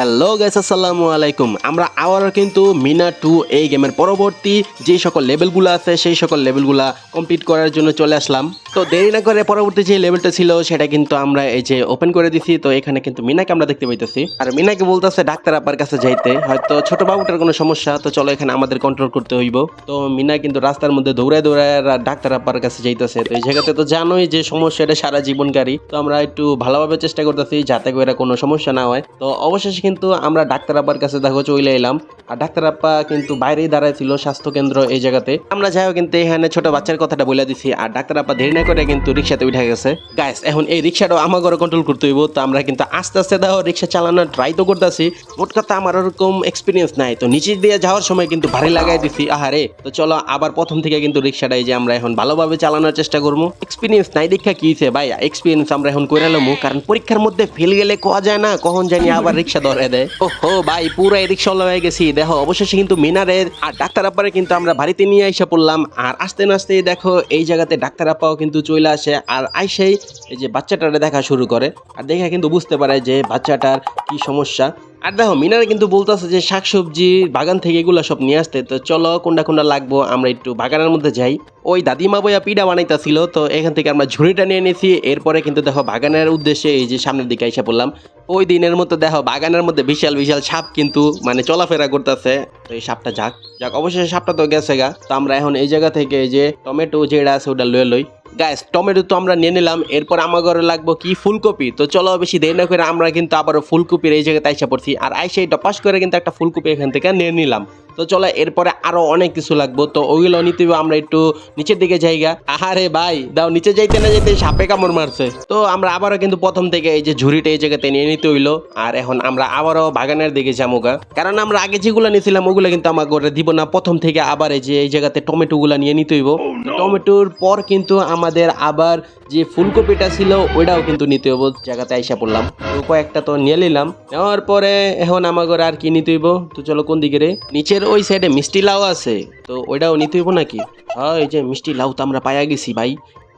Hello guys আসসালামু আলাইকুম। আমরা আবারও কিন্তু মিনা টু এই গেমের পরবর্তী যে সকল লেভেলগুলো আছে, সেই সকল লেভেলগুলো কমপ্লিট করার জন্য চলে আসলাম। তো দেরি না করে পরবর্তী যে লেভেলটা ছিল, সেটা কিন্তু আমরা এই যে ওপেন করে দিছি। তো এখানে কিন্তু মিনাকে আমরা দেখতে পাইতেছি। আর মিনাকে বলতেছে ডাক্তার আপার কাছে যাইতে। হয়তো ছোট বাবুটার কোনো সমস্যা, তো চলো এখানে আমাদের কন্ট্রোল করতে হইব। তো মিনা কিন্তু রাস্তার মধ্যে দৌড়ায় দৌড়ায় ডাক্তার আপার কাছে যাইতেছে। তো এই জায়গাতে তো জানোই যে সমস্যা, এটা সারা জীবনকারী। তো আমরা একটু ভালোভাবে চেষ্টা করতেছি, যাতে করে কোনো সমস্যা না হয়। তো অবশেষে কিন্তু আমরা ডাক্তার আব্বার কাছে দেখো চলে এলাম। আর ডাক্তার আপ্পা কিন্তু বাইরেই দাঁড়ায় ছিল স্বাস্থ্য কেন্দ্র এই জায়গাতে। আমরা যাই হোক কিন্তু এখানে ছোট বাচ্চার কথাটা বলে দিছি। আর ডাক্তার আপ্পা দেরি না করে কিন্তু রিক্সাতে উঠে গেছে। গাইস এখন এই রিক্সাটাও আমার ঘরে কন্ট্রোল করতে হইব। তো আমরা কিন্তু আস্তে আস্তে দেখো রিক্সা চালানোর ট্রাই তো করতেছি। মোট কথা আমার ওরকম এক্সপিরিয়েন্স নাই। তো নিচে দিয়ে যাওয়ার সময় কিন্তু ভারী লাগাই দিছি। আহারে, তো চলো আবার প্রথম থেকে কিন্তু রিক্সাটাই যে আমরা এখন ভালোভাবে চালানোর চেষ্টা করব। এক্সপিরিয়েন্স নাই দেখা কি ভাই এক্সপিরিয়েন্স আমরা এখন করে লমু। কারণ পরীক্ষার মধ্যে ফেল গেলে কোয়া যায় না? কখন জানি আবার রিক্সা ধরে। দেয়। ও হো ভাই পুরো এদিক সল হয়ে গেছি। দেখো, অবশেষে কিন্তু মিনারে আর ডাক্তার আপারে কিন্তু আমরা বাড়িতে নিয়ে এসে পড়লাম। আর আস্তে আস্তে দেখো, এই জায়গাতে ডাক্তার আপাও কিন্তু চলে আসে আর আইসেই এই যে বাচ্চাটারে দেখা শুরু করে। আর দেখে কিন্তু বুঝতে পারে যে বাচ্চাটার কি সমস্যা। আর দেখো, মিনারে কিন্তু বলতেছে যে শাকসবজি, বাগান থেকে এগুলো সব নিয়ে আসতে। তো চলো, কোনটা কোনটা লাগবো, আমরা একটু বাগানের মধ্যে যাই। ওই দাদিমা বইয়া পিঠা বানাইতেছিল, তো এখান থেকে আমরা ঝুড়িটা নিয়ে নিয়েছি এরপরে কিন্তু দেখো, বাগানের উদ্দেশ্যে এই যে সামনের দিকে এসে পড়লাম। ওই দিনের মতো দেখো, বাগানের মধ্যে বিশাল বিশাল সাপ কিন্তু মানে চলাফেরা করতেছে। তো এই সাপটা যাক। যাক, অবশেষে সাপটা তো গেছে গা তো আমরা এখন এই জায়গা থেকে যে টমেটো যেটা আছে, ওটা লয়ে লই। গাইস টমেটো তো আমরা নিয়ে নিলাম এরপর আমার ঘরে লাগবো কি? ফুলকপি। তো চলো বেশি দেরি না করে আমরা কিন্তু আবারও ফুলকপির এই জায়গাতে আইসা পড়ছি। আর আইসা টপাস করে কিন্তু একটা ফুলকপি এখান থেকে নিয়ে নিলাম। তো চলো এরপরে আরও অনেক কিছু লাগবো। তো ওইগুলো নিতে হবে আমরা একটু নিচের দিকে জায়গা। আহারে ভাই দাও নিচে যাইতে না যেতে সাপে কামড় মারছে। তো আমরা আবারও কিন্তু প্রথম থেকে এই যে ঝুড়িটা এই জায়গাতে নিয়ে নিতে হইল। আর এখন আমরা আবারও বাগানের দিকে যামুগা। কারণ আমরা আগে যেগুলো নিয়েছিলাম ওগুলো কিন্তু আমার ঘরে দিব না। প্রথম থেকে আবার এই যে এই জায়গাতে টমেটোগুলো নিয়ে নিতে হইব। টমেটোর পর কিন্তু আমাদের আবার যে ফুলকপিটা ছিল, ওইটাও কিন্তু নিতে হইব। জায়গাতে আইসা পড়লাম। তো কয়েকটা তো নিয়ে নিলাম। নেওয়ার পরে এখন আমার ঘরে আর কি নিতে হইব? তো চলো কোন দিকে রে? নিচের ওই সাইডে মিষ্টি লাউ আছে। তো ওইটাও নিতে হইব নাকি? হ্যাঁ এই যে মিষ্টি লাউ তো আমরা পাইয়া গেছি ভাই।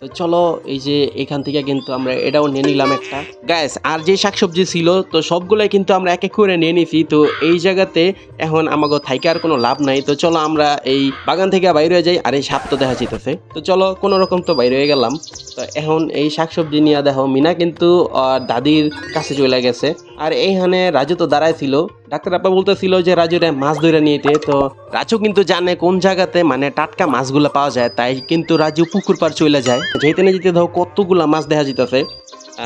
তো চলো, এই যে এখান থেকে কিন্তু আমরা এটাও নিয়ে নিলাম একটা। গ্যাস আর যে শাকসবজি ছিল, তো সবগুলাই কিন্তু আমরা এক এক করে নিয়ে নিছি। তো এই জায়গাতে এখন আমাকে থাইকে আর কোনো লাভ নাই। তো চলো, আমরা এই বাগান থেকে বাইরে যাই, আর এই সাপ তো দেখা যেতেছে তো চলো, কোনো রকম তো বাইরে হয়ে গেলাম। তো এখন এই শাকসবজি নিয়ে দেখো, মিনা কিন্তু দাদির কাছে চলে গেছে। আর এইখানে রাজু তো দাঁড়ায় ছিল। ডাক্তার আপা বলতেছিল যে, রাজুরে মাছ ধরে নিতে তো রাজু কিন্তু জানে কোন জায়গাতে মানে টাটকা মাছগুলো পাওয়া যায়, তাই কিন্তু রাজু পুকুর পার চলে যায়। যেতে না যেতে ধরো কতগুলা মাছ দেখা যেতেছে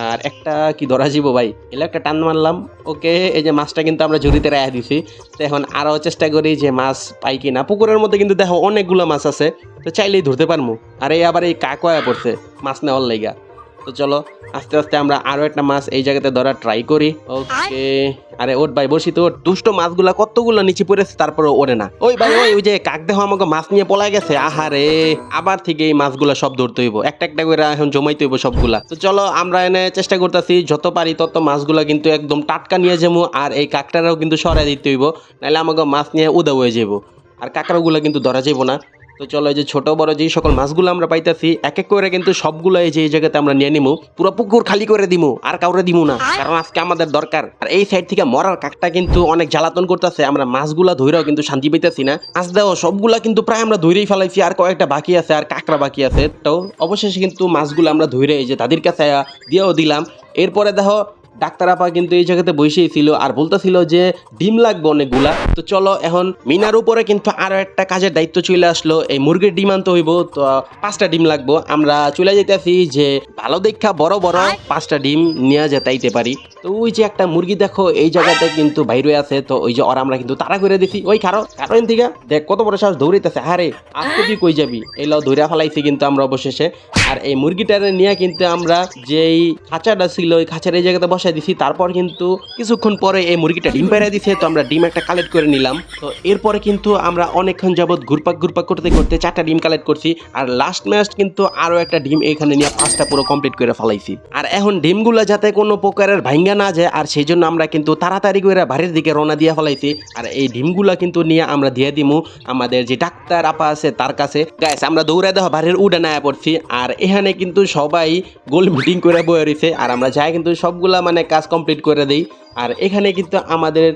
আর একটা কি ধরা যাব ভাই? এলে একটা টান মারলাম। ওকে, এই যে মাছটা কিন্তু আমরা ঝুড়িতে রায় দিছি। তো এখন আরও চেষ্টা করি যে মাছ পাই কি না পুকুরের মধ্যে কিন্তু দেখো অনেকগুলো মাছ আছে। তো চাইলেই ধরতে পারব আর এই আবার এই কাকয়া পড়ছে মাছ নেওয়ার লাইগা। তো চলো আস্তে আস্তে আমরা আরও একটা মাছ এই জায়গাতে ধরা ট্রাই করি। ওকে আরে ওট ভাই বসি তো। দুষ্ট মাছগুলা কতগুলো নিচে পড়েছে তারপরে ওড়ে না। ওই ভাই ওই ওই যে কাক দেখো আমাকে মাছ নিয়ে পলাই গেছে। আহারে আবার থেকে এই মাছগুলা সব ধরতে হইব। একটা একটা করে এখন জমাইতে হইব সবগুলা। তো চলো আমরা এনে চেষ্টা করতেছি যত পারি তত মাছগুলা কিন্তু একদম টাটকা নিয়ে যাব আর এই কাকটারাও কিন্তু সরাই দিতে হইব। নাহলে আমাকে মাছ নিয়ে উদা হয়ে যাব। আর কাঁকড়াগুলো কিন্তু ধরা যাইব না। তো চলো এই যে ছোট বড় যেই সকল মাছগুলো আমরা পাইতাছি এক এক করে কিন্তু সবগুলো এই যে এই জায়গাতে আমরা নিয়ে নিমু পুরো পুকুর খালি করে দিমু আর কাউরে দিমু না কারণ আজকে আমাদের দরকার। আর এই সাইড থেকে মরার কাকটা কিন্তু অনেক জ্বালাতন করতেছে আমরা মাছগুলা ধইরাও কিন্তু শান্তি পাইতেছি না। আজ দেখো সবগুলা কিন্তু প্রায় আমরা ধইরেই ফেলাইছি আর কয়েকটা বাকি আছে আর কাকড়া বাকি আছে। তো অবশেষে কিন্তু মাছগুলো আমরা ধইরে এই যে তাদের কাছে দিয়েও দিলাম। এরপরে দেখো ডাক্তার আপা কিন্তু এই জায়গাতে বসেই ছিল আর বলতেছিল যে ডিম লাগবে অনেকগুলা। তো চলো এখন মিনার উপরে কিন্তু আরও একটা কাজের দায়িত্ব চলে আসলো। এই মুরগির ডিম আনতে হইব তো পাঁচটা ডিম লাগবো। আমরা চলে যেতেছি যে ভালো দেখা বড় বড় পাঁচটা ডিম নিয়ে যেতাইতে পারি। তো ওই যে একটা মুরগি দেখো, এই জায়গাতে কিন্তু বাইরে আছে, তো ওই যে ওরা আমরা কিন্তু তাড়া করে দিছি। ওই খারো কারণ থেকে দেখ, কত বড় সাহস দৌড়িতেছে আরে আজকে তুই কই যাবি? এই লাও ধৈরা ফেলাইছি কিন্তু আমরা অবশেষে। আর এই মুরগিটারে নিয়ে কিন্তু আমরা যেই খাঁচাটা ছিল, ওই খাঁচার এই জায়গাতে বসাই দিছি। তারপর কিন্তু কিছুক্ষণ পরে এই মুরগিটা ডিম পেরে দিছে, তো আমরা ডিম একটা কালেক্ট করে নিলাম। তো এরপরে কিন্তু আমরা অনেকক্ষণ যাবত ঘুরপাক ঘুরপাক করতে করতে চারটা ডিম কালেক্ট করছি। আর লাস্ট ম্যাচ কিন্তু আরও একটা ডিম এখানে নিয়ে পাঁচটা পুরো কমপ্লিট করে ফেলাইছি। আর এখন ডিমগুলো যাতে কোনো প্রকারের ভাঙ্গা না যায়, আর সেই জন্য আমরা কিন্তু তাড়াতাড়ি করে বাড়ির দিকে রওনা দিয়ে ফেলাইছি। আর এই ডিমগুলা কিন্তু নিয়ে আমরা দিয়ে দিমু। আমাদের যে ডাক্তার আপা আছে, তার কাছে। গাইস আমরা দৌড়ে দেওয়া বাড়ির উডে নায়া পড়ছি। আর এখানে কিন্তু সবাই গোল মিটিং করে বয়ে রয়েছে আর আমরা যাই কিন্তু সবগুলা মানে কাজ কমপ্লিট করে দিই। আর এখানে কিন্তু আমাদের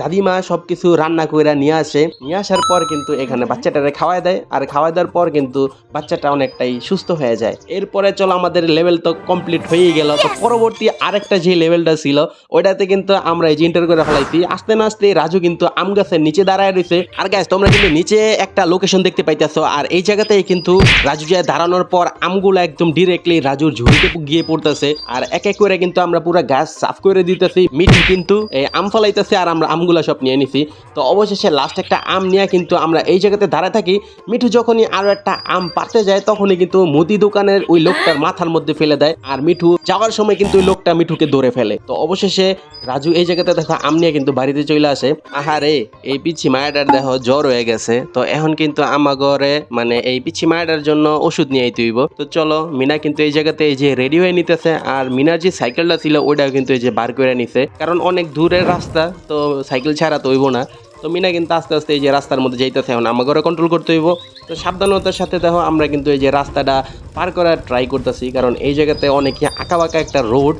দাদিমা সব কিছু রান্না করে নিয়ে আসে। নিয়ে আসার পর কিন্তু এখানে বাচ্চাটারে খাওয়াই দেয়। আর খাওয়াই দেওয়ার পর কিন্তু বাচ্চাটা অনেকটাই সুস্থ হয়ে যায়। এরপরে চলো আমাদের লেভেল তো কমপ্লিট হয়েই গেল। তো পরবর্তী আরেকটা যে লেভেলটা ছিল, ওইটাতে কিন্তু আমরা এই যে ইন্টার করে ফেলাইছি। আস্তে না আস্তে রাজু কিন্তু আম গাছের নিচে দাঁড়ায় রয়েছে আর গাছ তোমরা কিন্তু নিচে একটা লোকেশন দেখতে পাইতেছো। আর এই জায়গাতেই কিন্তু রাজু যায় দাঁড়ানোর পর আমগুলো একদম ডিরেক্টলি রাজুর ঝুড়িতে গিয়ে পড়তেছে। আর এক এক করে কিন্তু আমরা পুরো গাছ সাফ করে দিতেছি। মিঠি কিন্তু এই আম ফলাইতেছে আর আমরা আমগুলা সব নিয়ে নিছি। তো অবশেষে লাস্ট একটা আম নিয়ে কিন্তু আমরা এই জায়গাতে দাঁড়ায় থাকি। মিঠু যখনই আরও একটা আম পারতে যায়, তখনই কিন্তু মুদি দোকানের ওই লোকটার মাথার মধ্যে ফেলে দেয় আর মিঠু যাওয়ার সময় কিন্তু ওই লোকটা মিঠুকে ধরে ফেলে। তো অবশেষে রাজু এই জায়গাতে দেখো আম নিয়ে কিন্তু বাড়িতে চলে আসে। আহারে, এই পিচ্ছি মায়াটার দেখো জ্বর হয়ে গেছে। তো এখন কিন্তু আমাগরে মানে এই পিচ্ছি মায়াটার জন্য ওষুধ নিয়ে আইতে হইব। তো চলো, মিনা কিন্তু এই জায়গাতে এই যে রেডি হয়ে নিতেছে আর মিনার যে সাইকেলটা ছিল, ওইটাও কিন্তু এই যে বার করে নিছে। কারণ অনেক দূরের রাস্তা, তো সাইকেল ছাড়া তো হইব না। তো মিনা কিন্তু আস্তে আস্তে এই যে রাস্তার মধ্যে যাইতেছে এখন আমাকে কন্ট্রোল করতে হইব। তো সাবধানতার সাথে দেখো, আমরা কিন্তু এই যে রাস্তাটা পার করার ট্রাই করতেছি, কারণ এই জায়গাতে অনেক আঁকা বাঁকা একটা রোড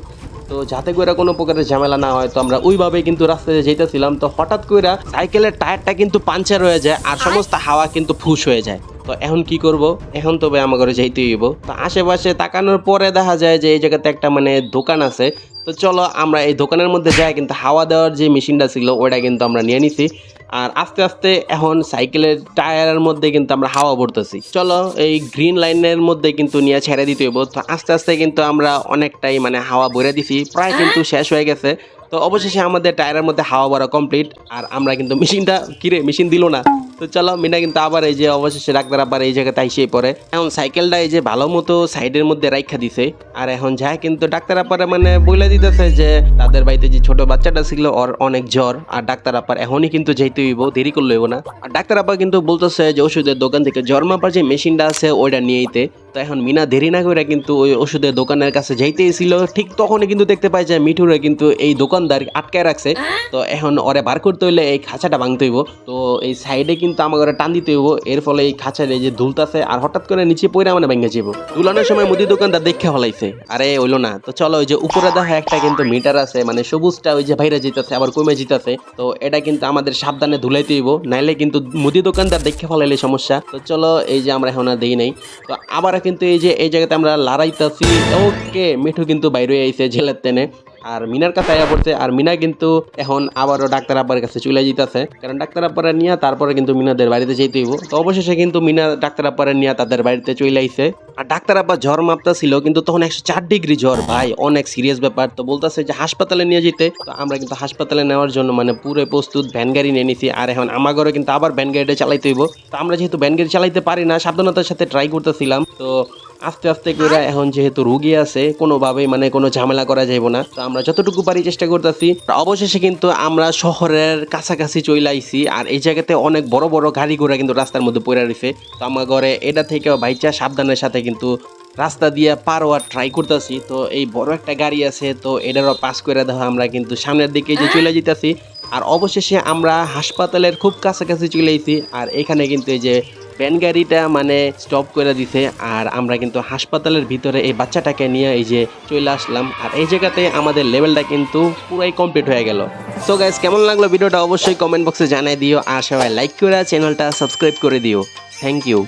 তো যাতে করে কোনো প্রকারের ঝামেলা না হয়, তো আমরা ওইভাবেই কিন্তু রাস্তায় যেতেছিলাম তো হঠাৎ করে সাইকেলের টায়ারটা কিন্তু পাঞ্চার হয়ে যায় আর সমস্ত হাওয়া কিন্তু ফুস হয়ে যায়। তো এখন কি করব? এখন তবে আমার ঘরে যাইতে হইব। তো আশেপাশে তাকানোর পরে দেখা যায় যে এই জায়গাতে একটা মানে দোকান আছে। তো চলো আমরা এই দোকানের মধ্যে যাই, কিন্তু হাওয়া দেওয়ার যে মেশিনটা ছিল ওটা কিন্তু আমরা নিয়ে নিছি। আর আস্তে আস্তে এখন সাইকেলের টায়ারের মধ্যে কিন্তু আমরা হাওয়া ভরতেছি। চলো এই গ্রিন লাইনের মধ্যে কিন্তু নিয়ে ছেড়ে দিতে হইব। তো আস্তে আস্তে কিন্তু আমরা অনেকটাই মানে হাওয়া ভরে দিছি। প্রায় কিন্তু শেষ হয়ে গেছে। তো অবশেষে আমাদের টায়ারের মধ্যে হাওয়া ভরা কমপ্লিট আর আমরা কিন্তু মেশিনটা, কিরে, মেশিন দিল না। তো চলো, মিনা কিন্তু আবার এই যে অবশেষে ডাক্তার আবার এই জায়গাতে আইসে পড়ে। এখন সাইকেলটা এই যে ভালো মতো সাইডের মধ্যে রাইখা দিছে। আর এখন যায় কিন্তু ডাক্তার আপারে মানে বলে দিতেছে যে তাদের বাড়িতে যে ছোট বাচ্চাটা ছিল, ওর অনেক জ্বর। আর ডাক্তার আপার এখনই কিন্তু যেতে হইব, দেরি করলে হইব না। আর ডাক্তার আপা কিন্তু বলতেছে যে ওষুধের দোকান থেকে জ্বর মাপার যে মেশিনটা আছে, ওইটা নিয়ে আইতে। তো এখন মিনা দেরি না করে কিন্তু ওই ওষুধের দোকানের কাছে যাইতেই ছিল। ঠিক তখনই কিন্তু দেখতে পাই যে মিঠুরে কিন্তু এই দোকানদার আটকায় রাখছে। তো এখন ওরে বার করতে হইলে এই খাঁচাটা ভাঙতে হইব। তো এই সাইডে কিন্তু আমার ঘরে টান দিতে হইব। এর ফলে এই খাঁচার এই যে দুলতাছে আর হঠাৎ করে নিচে পইরা মানে ভেঙে যাব দুলানোর সময় মুদি দোকানদার দেখে হলাইছে আরে, হইল না। তো চলো, ওই যে উপরে দেখা একটা কিন্তু মিটার আছে মানে সবুজটা ওই যে বাইরে যেতেছে আবার কমে যেতেছে তো এটা কিন্তু আমাদের সাবধানে ধুলাইতে হইব। নাইলে কিন্তু মুদি দোকানদার দেখে ফলাইলে সমস্যা। তো চলো, এই যে আমরা এখন আর দেই নাই। তো আবার কিন্তু এই যে, এই জায়গাতে আমরা লড়াইতেছি। ওকে, মিঠু কিন্তু বাইরে আইছে জেলের তেনে আর মিনার কাছে আয়া পড়ছে, আর মিনা কিন্তু এখন আবারও ডাক্তার আব্বার কাছে চলে যেতেছে কারণ ডাক্তার আব্বারে নিয়ে তারপরে কিন্তু মিনাদের বাড়িতে যেতে হইব। তো অবশেষে কিন্তু মিনা ডাক্তার আব্বারে নিয়ে তাদের বাড়িতে চলে আইছে। আর ডাক্তার আব্বা জ্বর মাপটা ছিল, কিন্তু তখন একশো চার ডিগ্রি জ্বর, ভাই, অনেক সিরিয়াস ব্যাপার। তো বলতেছে যে হাসপাতালে নিয়ে যেতে। তো আমরা কিন্তু হাসপাতালে নেওয়ার জন্য মানে পুরো প্রস্তুত ভ্যান গাড়ি নিয়ে নিছি, আর এখন আমার ঘরে কিন্তু আবার ভ্যান গাড়িটা চালাইতে হইব। তো আমরা যেহেতু ভ্যান গাড়ি চালাইতে পারি না, সাবধানতার সাথে ট্রাই করতেছিলাম। তো আস্তে আস্তে করে এখন যেহেতু রুগী আছে কোনোভাবেই মানে কোনো ঝামেলা করা যাইব না। তো আমরা যতটুকু পারি চেষ্টা করতেছি। অবশেষে কিন্তু আমরা শহরের কাছাকাছি চলে আইছি আর এই জায়গাতে অনেক বড় বড় গাড়ি ঘোড়া কিন্তু রাস্তার মধ্যে পড়ে রয়েছে। তো আমার ঘরে এটা থেকে বাইচা সাবধানের সাথে কিন্তু রাস্তা দিয়ে পার হওয়ার ট্রাই করতেছি। তো এই বড় একটা গাড়ি আছে তো এটারও পাস করে দেওয়া আমরা কিন্তু সামনের দিকে যে চলে যেতেছি আর অবশেষে আমরা হাসপাতালের খুব কাছাকাছি চলে এসেছি আর এখানে কিন্তু এই যে ভ্যান গাড়িটা মানে স্টপ করে দিছে, আর আমরা কিন্তু হাসপাতালের ভিতরে এই বাচ্চাটাকে নিয়ে এই যে চলে আসলাম, আর এই জায়গাতে আমাদের লেভেলটা কিন্তু পুরাই কমপ্লিট হয়ে গেল। সো গাইজ কেমন লাগল ভিডিওটা অবশ্যই কমেন্ট বক্সে জানাই দিও, আর সবাই লাইক করে চ্যানেলটা সাবস্ক্রাইব করে দিও। Thank you